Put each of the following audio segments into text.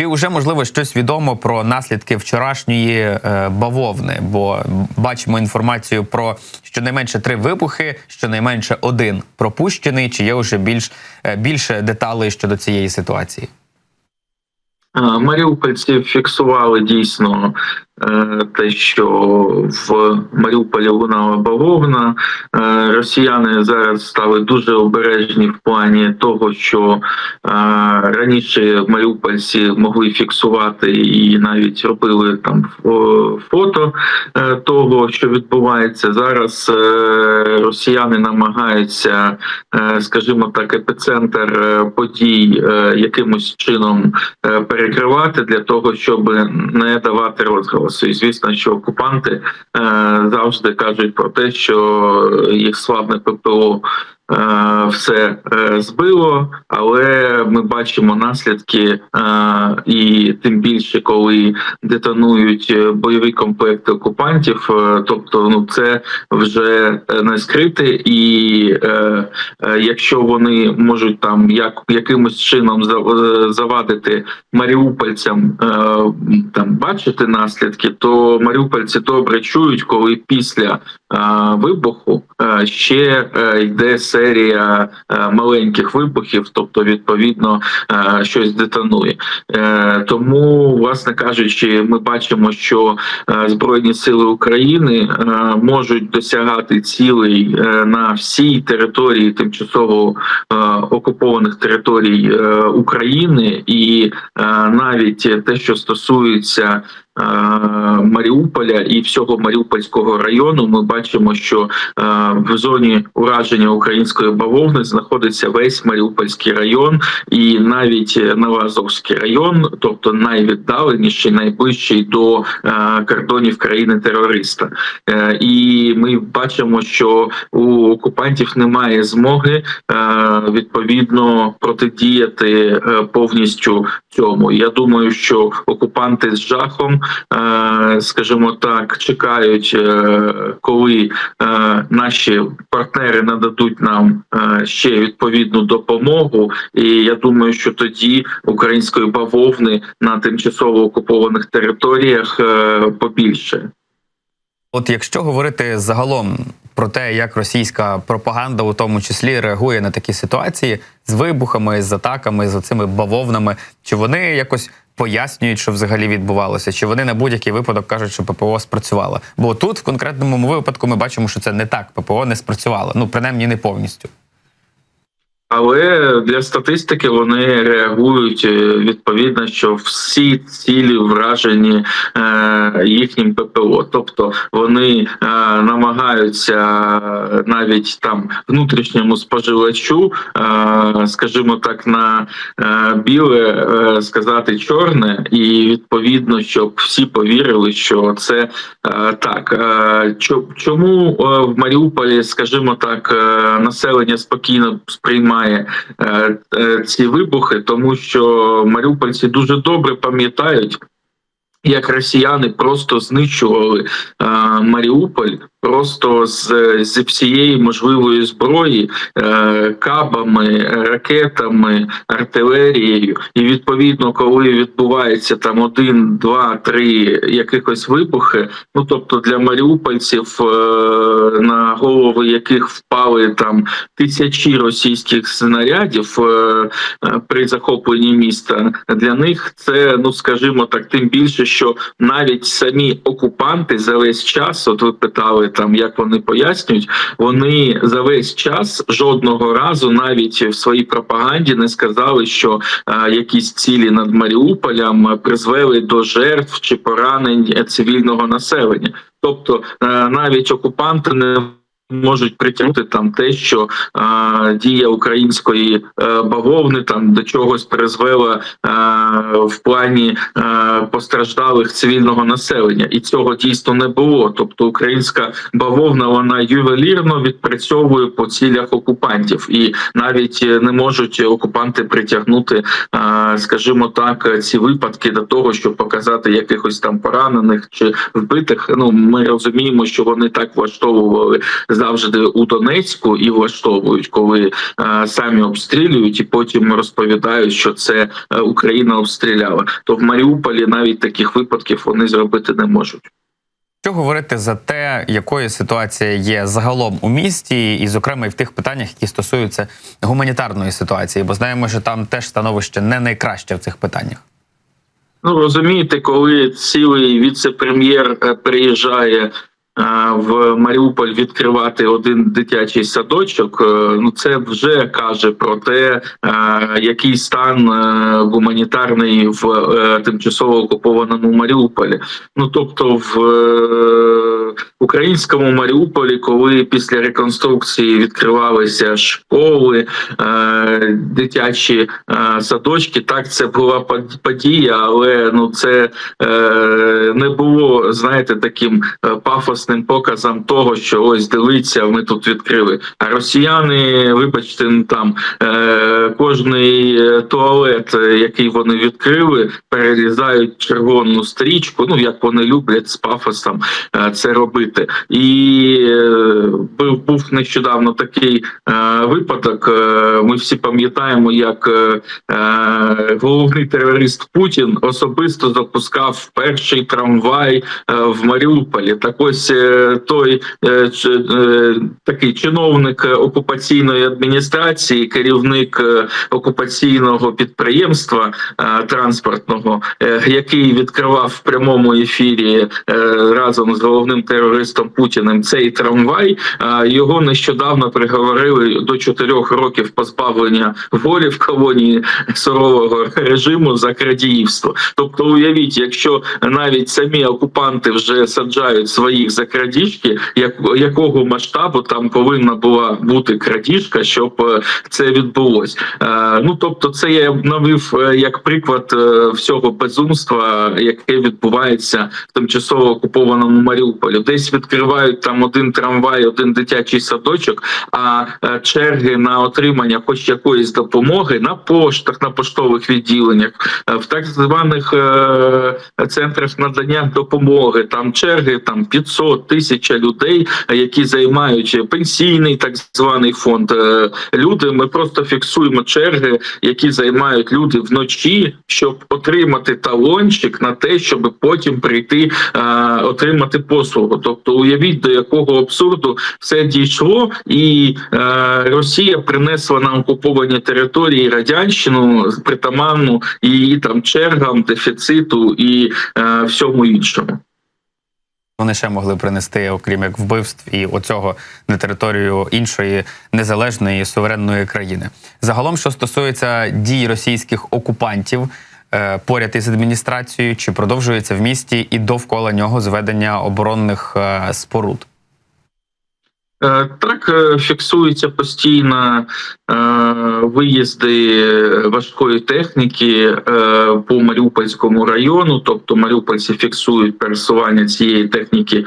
Чи вже можливо щось відомо про наслідки вчорашньої е, бавовни? Бо бачимо інформацію про щонайменше три вибухи, щонайменше один пропущений. Чи є вже більш е, більше деталей щодо цієї ситуації? Маріупольці фіксували дійсно е, те, що в Маріуполі лунала бавовна. Е, Росіяни зараз стали дуже обережні в плані того, що е, раніше маріупольці могли фіксувати і навіть робили там фото того, що відбувається. Зараз росіяни намагаються, скажімо так, епіцентр подій якимось чином е, перекривати для того, щоб не давати розголосу. І звісно, що окупанти е, завжди кажуть про те, що їх славне ППО. Е, Все е, збило, але ми бачимо наслідки, е, і тим більше, коли детонують бойові комплекти окупантів. Тобто, ну це вже не скрите, і якщо вони можуть там як якимось чином завадити маріупольцям там бачити наслідки, то маріупольці добре чують, коли після вибуху е, ще е, йде серія е, маленьких вибухів, тобто відповідно е, щось детонує. Е, Тому, власне кажучи, ми бачимо, що е, збройні сили України е, можуть досягати цілей е, на всій території тимчасово е, окупованих територій е, України, і е, навіть те, що стосується е, Маріуполя і всього Маріупольського району, ми бачимо, що е, в зоні ураження української бавовни знаходиться весь Маріупольський район, і навіть Новоазовський район, тобто найвіддаленіший, найближчий до е, кордонів країни-терориста. Е, І ми бачимо, що у окупантів немає змоги е, відповідно протидіяти е, повністю цьому. Я думаю, що окупанти з жахом, е, скажімо так, чекають, е, коли е, наші партнери нададуть нам ще відповідну допомогу. І я думаю, що тоді української бавовни на тимчасово окупованих територіях побільше. От якщо говорити загалом про те, як російська пропаганда у тому числі реагує на такі ситуації з вибухами, з атаками, з цими бавовнами, чи вони якось пояснюють, що взагалі відбувалося, чи вони на будь-який випадок кажуть, що ППО спрацювало? Бо тут в конкретному випадку ми бачимо, що це не так. ППО не спрацювало, ну принаймні не повністю. Але для статистики вони реагують е, відповідно, що всі цілі вражені е, їхнім ППО. Тобто вони е, намагаються навіть там внутрішньому споживачу, скажімо так, на біле сказати чорне, і відповідно, щоб всі повірили, що це так. Чому в Маріуполі, скажімо так, населення спокійно сприймає е, е, ці вибухи, тому що маріупольці дуже добре пам'ятають. Як росіяни просто знищували е, Маріуполь просто з, зі всієї можливої зброї, е, кабами, ракетами, артилерією, і відповідно, коли відбувається там один, два, три якихось вибухи, ну тобто для маріупольців, е, на голови яких впали там тисячі російських снарядів е, е, при захопленні міста, для них це ну скажімо так, тим більше, що навіть самі окупанти за весь час, от ви питали там, як вони пояснюють, вони за весь час жодного разу навіть в своїй пропаганді не сказали, що е, якісь цілі над Маріуполем призвели до жертв чи поранень цивільного населення. Тобто е, навіть окупанти не можуть притягнути там те, що е, дія української е, бавовни там до чогось призвела е, в плані е, постраждалих цивільного населення, і цього дійсно не було. Тобто, українська бавовна вона ювелірно відпрацьовує по цілях окупантів, і навіть е, не можуть окупанти притягнути, е, скажімо так, ці випадки до того, щоб показати якихось там поранених чи вбитих. Ну ми розуміємо, що вони так влаштовували завжди у Донецьку і влаштовують, коли е, самі обстрілюють, і потім розповідають, що це е, Україна обстріляла. То в Маріуполі навіть таких випадків вони зробити не можуть. Що говорити за те, якою ситуація є загалом у місті, і, зокрема, і в тих питаннях, які стосуються гуманітарної ситуації, бо знаємо, що там теж становище не найкраще в цих питаннях. Ну розумієте, коли цілий віце-прем'єр е, приїжджає в Маріуполь відкривати один дитячий садочок, е, ну це вже каже про те, е, який стан е, гуманітарний в тимчасово окупованому Маріуполі. Ну тобто в українському Маріуполі, коли після реконструкції відкривалися школи, дитячі садочки, так це була подія, але ну це не було, знаєте, таким е, пафосним показом того, що ось дивіться, ми тут відкрили. А росіяни, вибачте, ну, там е, кожний е, туалет, е, який вони відкрили, перерізають червону стрічку. Ну як вони люблять з пафосом е, це робити. І е, був був нещодавно такий е, випадок. е, Ми всі пам'ятаємо, як е, е, головний терорист Путін особисто запускав перший трамвай е, в Маріуполі. Так ось е, той е, е, такий чиновник окупаційної адміністрації, керівник е, окупаційного підприємства е, транспортного, е, який відкривав в прямому ефірі е, разом з головним терористом Путіним цей трамвай. е, Його нещодавно приговорили до чотирьох років позбавлення волі в колонії сурового режиму за крадіївство. Тобто, уявіть, якщо навіть самі окупанти вже саджають своїх за крадіжки, як якого масштабу там повинна була бути крадіжка, щоб е, це відбулось. Е, Ну тобто, це я навів е, як приклад всього безумства, яке відбувається в тимчасово окупованому Маріуполі. Десь відкривають там один трамвай, один дитячий садочок, а е, черги на отримання хоч якоїсь допомоги на поштах, на поштових відділеннях, е, в так званих е, центрах надання допомоги. Там черги там 500 тисяч людей, які займають пенсійний так званий фонд. Люди, ми просто фіксуємо черги, які займають люди вночі, щоб отримати талончик на те, щоб потім прийти отримати послугу. Тобто, уявіть до якого абсурду все дійшло, і е, Росія принесла на окуповані території радянщину притаманну її там чергам, дефіциту і е, всьому іншому. Вони ще могли принести, окрім як вбивств і оцього на територію іншої незалежної суверенної країни. Загалом, що стосується дій російських окупантів поряд із адміністрацією, чи продовжується в місті і довкола нього зведення оборонних е, споруд? Е, Так, е, фіксуються постійно е, виїзди важкої техніки по Маріупольському району. Тобто маріупольці фіксують пересування цієї техніки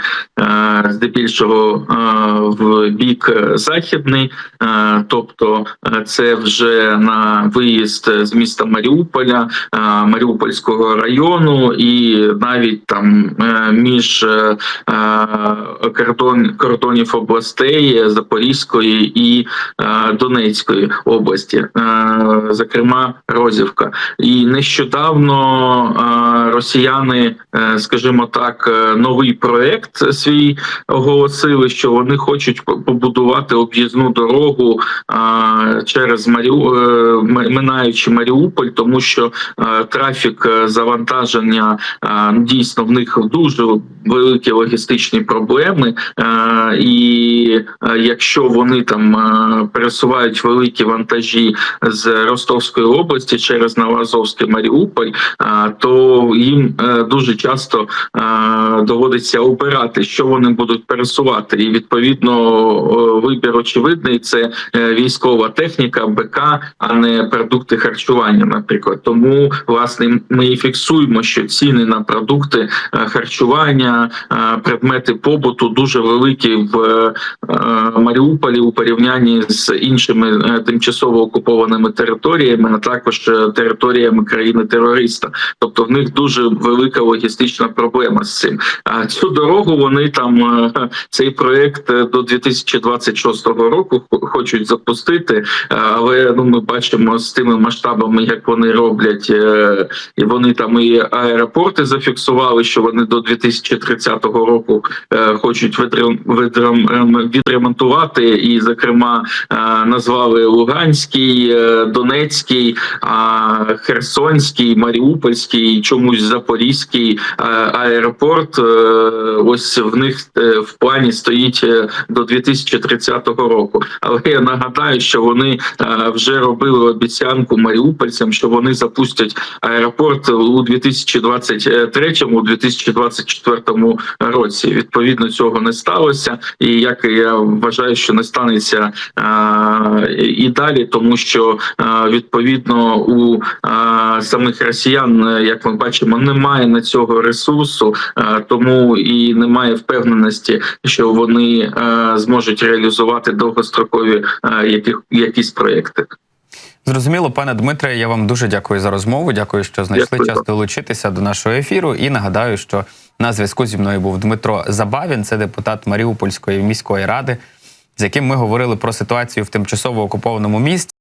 здебільшого в бік західний, тобто це вже на виїзд з міста Маріуполя, Маріупольського району, і навіть там між кордон кордонів областей Запорізької і е, Донецької області, е, зокрема Розівка. І нещодавно е, росіяни, скажімо так, новий проект свій оголосили, що вони хочуть побудувати об'їзну дорогу через Маріу, минаючи Маріуполь, тому що трафік завантаження дійсно в них дуже великі логістичні проблеми. Е, Е, якщо вони там е, пересувають великі вантажі з Ростовської області через Новоазовський Маріуполь, е, то їм дуже часто доводиться обирати, що вони будуть пересувати. І відповідно вибір очевидний це військова техніка, БК, а не продукти харчування, наприклад. Тому власне ми і фіксуємо, що ціни на продукти харчування, предмети побуту дуже великі в Маріуполі у порівнянні з іншими е, тимчасово окупованими територіями, а також е, територіями країни терориста. Тобто в них дуже велика логістична проблема з цим. А цю дорогу вони там е, цей проект е, до 2026 року хо- хочуть запустити. Е, Але ну ми бачимо з тими масштабами, як вони роблять, е, і вони там і аеропорти зафіксували, що вони до 2030 року е, хочуть відрем- відрем- відремонтувати, і зокрема е, назвали Луганський, е, Донецький, Херсонський, Маріупольський, чомусь Запорізький е, аеропорт. Ось в них в плані стоїть до 2030 року. Але я нагадаю, що вони вже робили обіцянку маріупольцям, що вони запустять аеропорт у 2023-2024 році. Відповідно, цього не сталося, і як я вважаю, що не станеться і далі, тому що відповідно у самих росіян, як ми бачимо, немає на цього ресурсу, тому і немає впевненості, що вони зможуть реалізувати довгострокові якісь проекти. Зрозуміло, пане Дмитре, я вам дуже дякую за розмову. Дякую, що знайшли Дякую. час долучитися до нашого ефіру. І нагадаю, що на зв'язку зі мною був Дмитро Забавін, це депутат Маріупольської міської ради, з яким ми говорили про ситуацію в тимчасово окупованому місті.